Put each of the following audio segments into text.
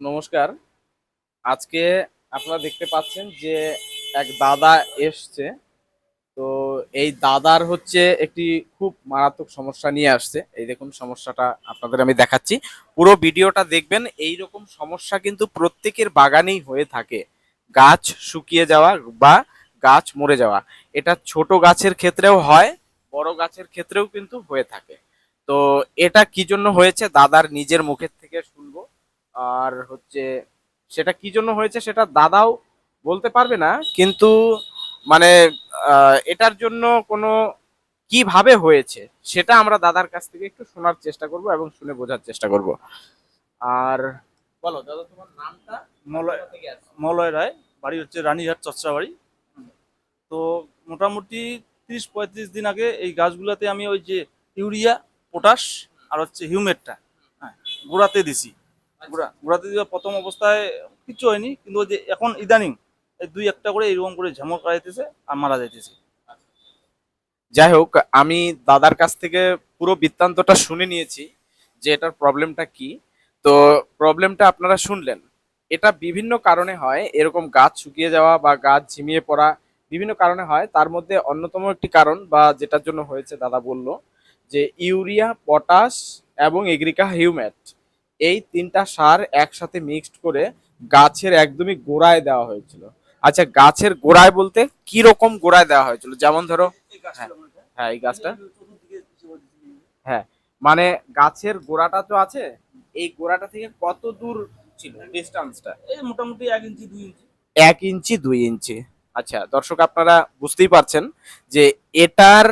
নমস্কার। আজকে আপনারা দেখতে পাচ্ছেন যে এক দাদা এসছে। তো এই দাদার হচ্ছে একটি খুব মারাত্মক সমস্যা নিয়ে আসছে। এই দেখুন সমস্যাটা আপনাদের আমি দেখাচ্ছি। পুরো ভিডিওটা দেখবেন এই রকম সমস্যা কিন্তু প্রত্যেকের বাগানেই হয়ে থাকে। গাছ শুকিয়ে যাওয়া বা গাছ মরে যাওয়া। এটা ছোট গাছের ক্ষেত্রেও হয়, বড় গাছের ক্ষেত্রেও কিন্তু হয়ে থাকে। তো এটা কি জন্য হয়েছে? দাদার নিজের মুখের থেকে শুনব। আর হচ্ছে সেটা কি জন্য হয়েছে সেটা দাদাও বলতে পারবে না কিন্তু মানে এটার জন্য কোনো কীভাবে হয়েছে সেটা আমরা দাদার কাছ থেকে একটু শোনার চেষ্টা করব এবং শুনে বোঝার চেষ্টা করব। আর বলো দাদা তোমার নামটা? মলয় মলয় রায় বাড়ি হচ্ছে রানীঘাট চচ্চা বাড়ি তো মোটামুটি তিরিশ পঁয়ত্রিশ দিন আগে এই গাছগুলোতে আমি ওই যে ইউরিয়া পটাশ আর হচ্ছে হিউমেটটা হ্যাঁ গোড়াতে দিছি। গোড়াতে দেওয়া প্রথম অবস্থায় কিচ্ছু হয়নি, কিন্তু যে এখন ইদানিং দুই একটা করে এরকম করে ঝামর কাটাইতেছে আর মারা যাইতেছে। যাই হোক, আমি দাদার কাছ থেকে পুরো বৃত্তান্তটা শুনে নিয়েছি যে এটার প্রবলেমটা কি। তো প্রবলেমটা আপনারা শুনলেন। এটা বিভিন্ন কারণে হয়, এরকম গাছ শুকিয়ে যাওয়া বা গাছ ঝিমিয়ে পড়া বিভিন্ন কারণে হয়। তার মধ্যে অন্যতম একটি কারণ বা যেটার জন্য হয়েছে, দাদা বলল, যে ইউরিয়া, পটাশ এবং এগ্রিকা হিউম্যাট। এই তিনটা সার একসাথে মিক্সড করে গাছের একদমই গোড়ায় দেওয়া হয়েছিল। আচ্ছা গাছের গোড়ায় বলতে কি রকম গোড়ায় দেওয়া হয়েছিল? যেমন ধরো হ্যাঁ এই গাছটা। হ্যাঁ মানে গাছের গোড়াটা তো আছে এই গোড়াটা থেকে কত দূর ছিল ডিস্টেন্সটা এই মোটামুটি এক ইঞ্চি দুই ইঞ্চি। এক ইঞ্চি দুই ইঞ্চি। আচ্ছা দর্শক আপনারা বুঝতেই পারছেন যে এটার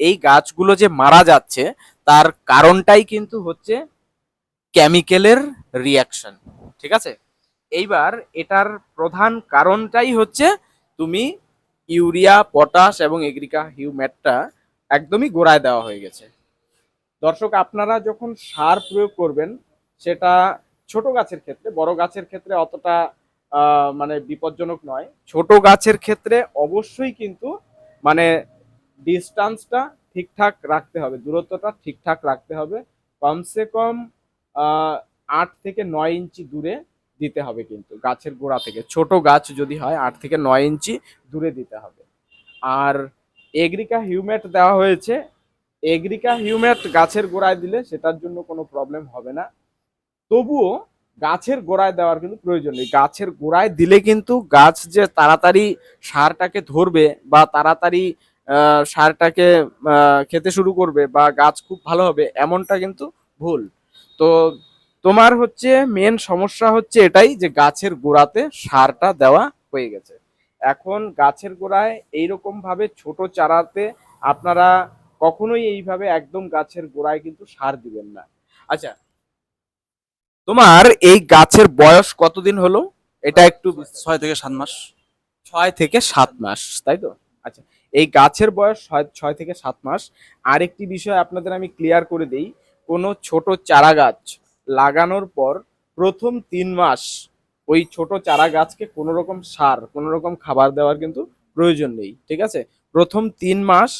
এই গাছগুলো যে মারা যাচ্ছে তার কারণটাই কিন্তু হচ্ছে কেমিক্যালের রিয়াকশন ঠিক আছে? এইবার এটার প্রধান কারণটাই হচ্ছে তুমি ইউরিয়া, পটাশ এবং এগ্রিকা হিউম্যাটটা একদমই গোড়ায় দেওয়া হয়ে গেছে। দর্শক, আপনারা যখন সার প্রয়োগ করবেন, সেটা ছোট গাছের ক্ষেত্রে, বড় গাছের ক্ষেত্রে অতটা মানে বিপজ্জনক নয়। ছোট গাছের ক্ষেত্রে অবশ্যই কিন্তু মানে ডিস্টেন্সটা ঠিকঠাক রাখতে হবে, দূরত্বটা ঠিকঠাক রাখতে হবে। কমসে কম আট থেকে নয় ইঞ্চি দূরে দিতে হবে কিন্তু গাছের গোড়া থেকে। ছোট গাছ যদি হয়, আট থেকে নয় ইঞ্চি দূরে দিতে হবে। আর এগ্রিকা হিউম্যাট দেওয়া হয়েছে। এগ্রিকা হিউম্যাট গাছের গোড়ায় দিলে সেটার জন্য কোনো প্রবলেম হবে না। তবুও গাছের গোড়ায় দেওয়ার কিন্তু প্রয়োজন নেই। গাছের গোড়ায় দিলে কিন্তু গাছ যে তাড়াতাড়ি সারটাকে ধরবে বা তাড়াতাড়ি সারটাকে খেতে শুরু করবে বা গাছ খুব ভালো হবে, এমনটা কিন্তু ভুল। তো তোমার হচ্ছে মেন সমস্যা হচ্ছে এটাই যে গাছের গোড়াতে সারটা দেওয়া হয়ে গেছে। এখন গাছের গোড়ায় এইরকম ভাবে ছোট চারাতে আপনারা কখনোই এইভাবে একদম গাছের গোড়ায় কিন্তু সার দিবেন না। আচ্ছা তোমার এই গাছের বয়স কতদিন হলো? এটা একটু ছয় থেকে সাত মাস। ছয় থেকে সাত মাস তাই তো? আচ্ছা এই গাছের বয়স ছয় ছয় থেকে সাত মাস। আরেকটি বিষয় আপনাদের আমি ক্লিয়ার করে দেই কোনো ছোট চারা গাছ লাগানোর পর প্রথম তিন মাস ওই ছোট চারা গাছকে কোনো রকম সার কোনো রকম খাবার দেওয়ার কিন্তু প্রয়োজন নেই, ঠিক আছে? প্রথম তিন মাস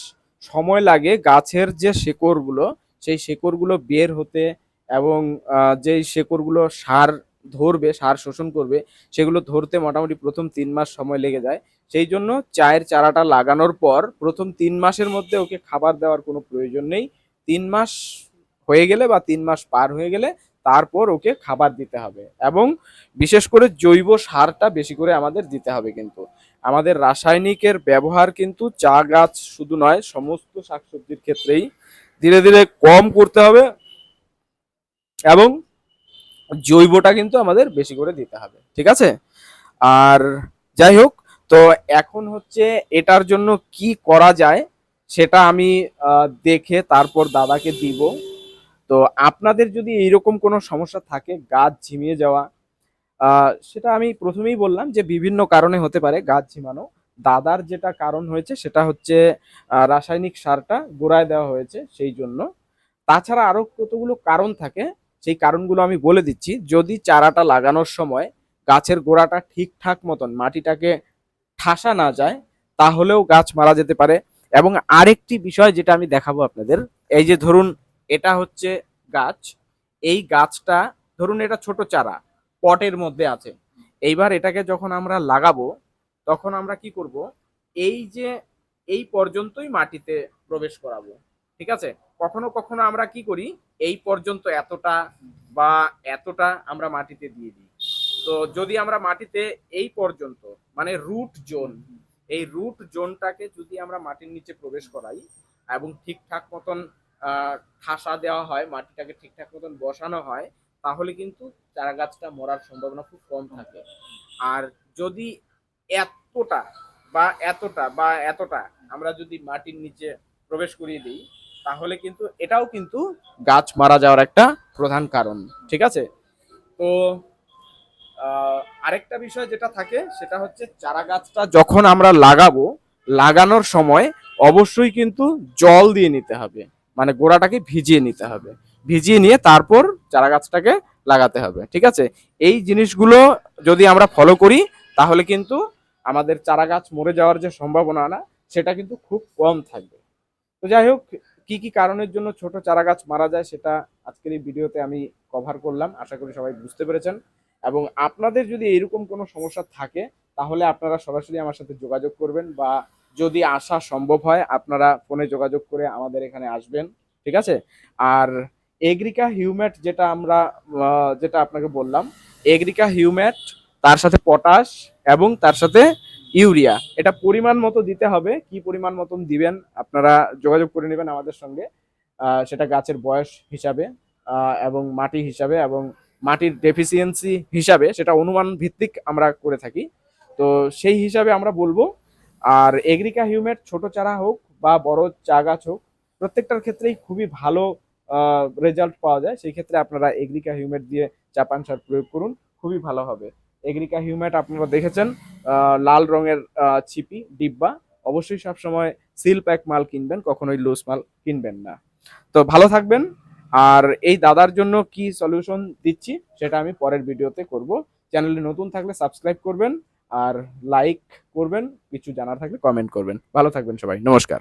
সময় লাগে গাছের যে শেকড়গুলো, সেই শেকড়গুলো বের হতে এবং যেই শেকড়গুলো সার ধরবে, সার শোষণ করবে, সেগুলো ধরতে মোটামুটি প্রথম তিন মাস সময় লেগে যায়। সেই জন্য চায়ের চারাটা লাগানোর পর প্রথম তিন মাসের মধ্যে ওকে খাবার দেওয়ার কোনো প্রয়োজন নেই। তিন মাস হয়ে গেলে বা তিন মাস পার হয়ে গেলে তারপর ওকে খাবার দিতে হবে এবং বিশেষ করে জৈব সারটা বেশি করে আমাদের দিতে হবে কিন্তু। আমাদের রাসায়নিকের ব্যবহার কিন্তু চা গাছ শুধু নয়, সমস্ত শাকসবজির ক্ষেত্রেই ধীরে ধীরে কম করতে হবে এবং জৈবটা কিন্তু আমাদের বেশি করে দিতে হবে, ঠিক আছে? আর যাই হোক, তো এখন হচ্ছে এটার জন্য কি করা যায় সেটা আমি দেখে তারপর দাদাকে দিব। তো আপনাদের যদি এইরকম কোনো সমস্যা থাকে, গাছ ঝিমিয়ে যাওয়া সেটা আমি প্রথমেই বললাম যে বিভিন্ন কারণে হতে পারে গাছ ঝিমানো। দাদার যেটা কারণ হয়েছে, সেটা হচ্ছে রাসায়নিক সারটা গোড়ায় দেওয়া হয়েছে সেই জন্য। তাছাড়া আরও কতগুলো কারণ থাকে, সেই কারণগুলো আমি বলে দিচ্ছি। যদি চারাটা লাগানোর সময় গাছের গোড়াটা ঠিকঠাক মতন মাটিটাকে ঠাসা না যায়, তাহলেও গাছ মারা যেতে পারে। এবং আরেকটি বিষয় যেটা আমি দেখাবো আপনাদের, এই যে ধরুন এটা হচ্ছে গাছ। এই গাছটা, ধরুন এটা ছোট চারা, পটের মধ্যে আছে। এইবার এটাকে যখন আমরা লাগাবো, তখন আমরা কি করব? এই যে, এই পর্যন্তই মাটিতে প্রবেশ করাবো। ঠিক আছে? কখনো কখনো আমরা কি করি? এই পর্যন্ত এতটা বা এতটা আমরা মাটিতে দিয়ে দিই। তো যদি আমরা মাটিতে এই পর্যন্ত মানে রুট জোন, এই রুট জোনটাকে যদি আমরা মাটির নিচে প্রবেশ করাই, এবং ঠিকঠাক মতন ঠাসা দেওয়া হয়, মাটিটাকে ঠিকঠাক মতন বসানো হয়, তাহলে কিন্তু চারা গাছটা মরার সম্ভাবনা খুব কম থাকে। আর যদি এতটা বা এতটা বা এতটা আমরা যদি মাটির নিচে প্রবেশ করিয়ে দিই, তাহলে কিন্তু এটাও কিন্তু গাছ মারা যাওয়ার একটা প্রধান কারণ, ঠিক আছে? তো আরেকটা বিষয় যেটা থাকে, সেটা হচ্ছে চারা গাছটা যখন আমরা লাগাবো, লাগানোর সময় অবশ্যই কিন্তু জল দিয়ে নিতে হবে। মানে গোড়াটাকে ভিজিয়ে নিতে হবে। ভিজিয়ে নিয়ে তারপর চারা গাছটাকে লাগাতে হবে, ঠিক আছে? এই জিনিসগুলো যদি আমরা ফলো করি, তাহলে কিন্তু আমাদের চারা গাছ মরে যাওয়ার যে সম্ভাবনা না, সেটা কিন্তু খুব কম থাকবে। তো যাই হোক, কি কি কারণের জন্য ছোট চারা গাছ মারা যায় সেটা আজকের এই ভিডিওতে আমি কভার করলাম, আশা করি সবাই বুঝতে পেরেছেন। এবং আপনাদের যদি এরকম কোনো সমস্যা থাকে, তাহলে আপনারা সরাসরি আমার সাথে যোগাযোগ করবেন বা যদি আসা সম্ভব হয়, আপনারা ফোনে যোগাযোগ করে আমাদের এখানে আসবেন, ঠিক আছে? আর এগ্রিকা হিউম্যাট যেটা আমরা যেটা আপনাকে বললাম, এগ্রিকা হিউম্যাট তার সাথে পটাশ এবং তার সাথে ইউরিয়া। এটা পরিমাণ মতো দিতে হবে, কি পরিমাণ মতন দিবেন আপনারা যোগাযোগ করে নেবেন আমাদের সঙ্গে। সেটা গাছের বয়স হিসাবে এবং মাটি হিসাবে এবং মাটির ডেফিসিয়েন্সি হিসাবে, সেটা অনুমান ভিত্তিক আমরা করে থাকি। তো সেই হিসাবে আমরা বলব আর এগ্রিকা হিউমেট ছোট চারা হোক বা বড় চা গাছ হোক, প্রত্যেকটার ক্ষেত্রেই খুবই ভালো রেজাল্ট পাওয়া যায়। সেই ক্ষেত্রে আপনারা এগ্রিকা হিউমেট দিয়ে চাপান সার প্রয়োগ করুন, খুবই ভালো হবে। এগ্রিকা হিউমেট আপনারা দেখেছেন লাল রঙের ছিপি, ডিব্বা। অবশ্যই সবসময় সিল প্যাক মাল কিনবেন, কখনোই লুজ মাল কিনবেন না। তো ভালো থাকবেন। আর এই দাদার জন্য কি সলিউশন দিচ্ছি, সেটা আমি পরের ভিডিওতে করব। চ্যানেলে নতুন থাকলে সাবস্ক্রাইব করবেন। আর লাইক করবেন কিছু জানার থাকলে কমেন্ট করবেন। ভালো থাকবেন সবাই নমস্কার।